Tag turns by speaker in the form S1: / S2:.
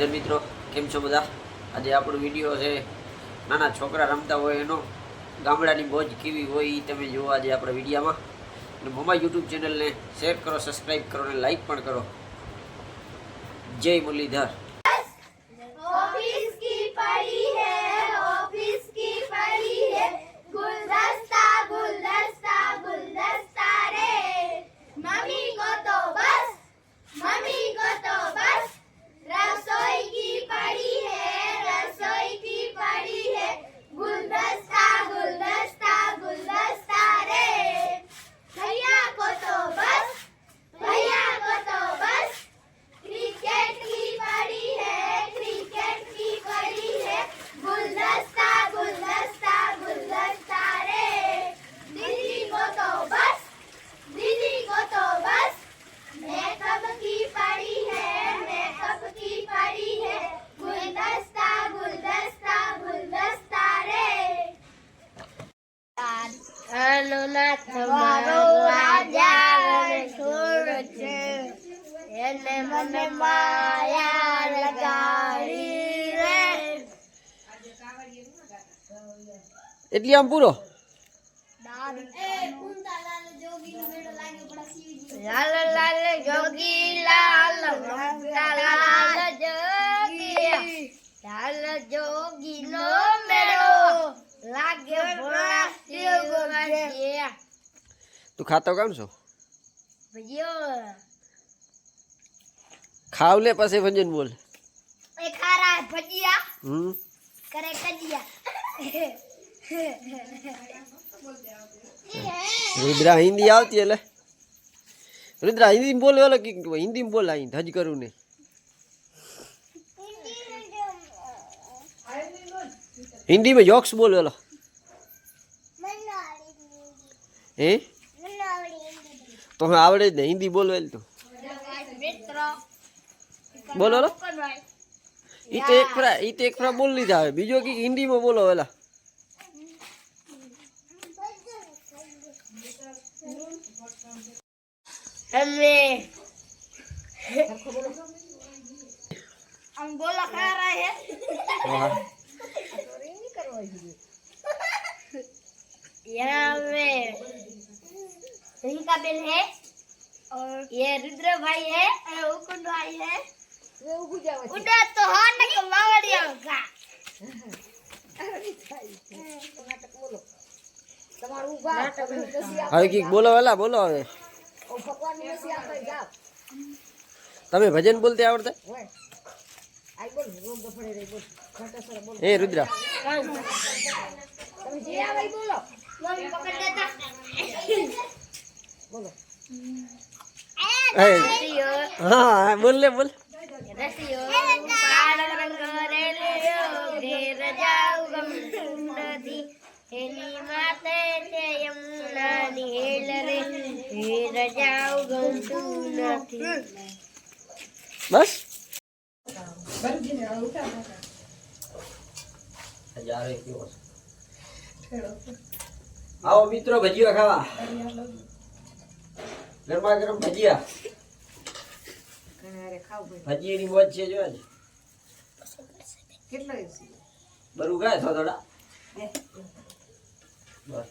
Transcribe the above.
S1: મુરલીધર મિત્રો, કેમ છો બધા? આજે આપણો વીડિયો છે, નાના છોકરા રમતા હોય એનો, ગામડાની મોજ કેવી હોય એ તમે જુઓ આજે આપણા વિડીયામાં. અને મમ્મા યુટ્યુબ ચેનલને શેર કરો સબસ્ક્રાઈબ કરો અને લાઈક પણ કરો. જય મુરલીધર.
S2: એને મને માયા લગાડી રે.
S1: એટલી આમ પૂરો.
S2: લાલ લાલ જોગી લાલ લાલ જોગી લાલ જોગી નો મેળો લાગ્યો ભોળા શિવ
S1: તું ખાતો કેમ છો
S2: ભજિયો.
S1: ખાવ લે પછી ભંજન બોલ
S2: એ ખારા ભજિયા
S1: હમ
S2: કરે કજિયા
S1: રુદ્રા હિન્દી આવતી એટલે રુદ્રા હિન્દી બોલે ઓલો કે હિન્દી બોલ અહીં ધજ કરું ને હિન્દી में जोक्स बोल वाला હે તો હવે આવડે જ ને હિન્દી બોલવેલ તો
S2: મિત્ર
S1: બોલો લો ઈ તો એક ફરા ઈ તો એક ફરા બોલ લીધા હવે બીજો કે હિન્દીમાં બોલો વેલા
S2: અમે हम बोला खा रहा है यहाँ में रिंका बेल है और ये रुद्र भाई है और उकुंड भाई है
S1: ને ઊભું બોલો વેલા બોલો હવે. તમે ભજન બોલતે આવડતે? એ રુદ્રા. હા બોલ લે બોલ. બસ. આવો મિત્રો ભજીયા ખાવા. ગરમા ગરમ ભજીયા. ભજીયાની મોજ છે જો આજ. બરું ગયા છો થોડા બસ.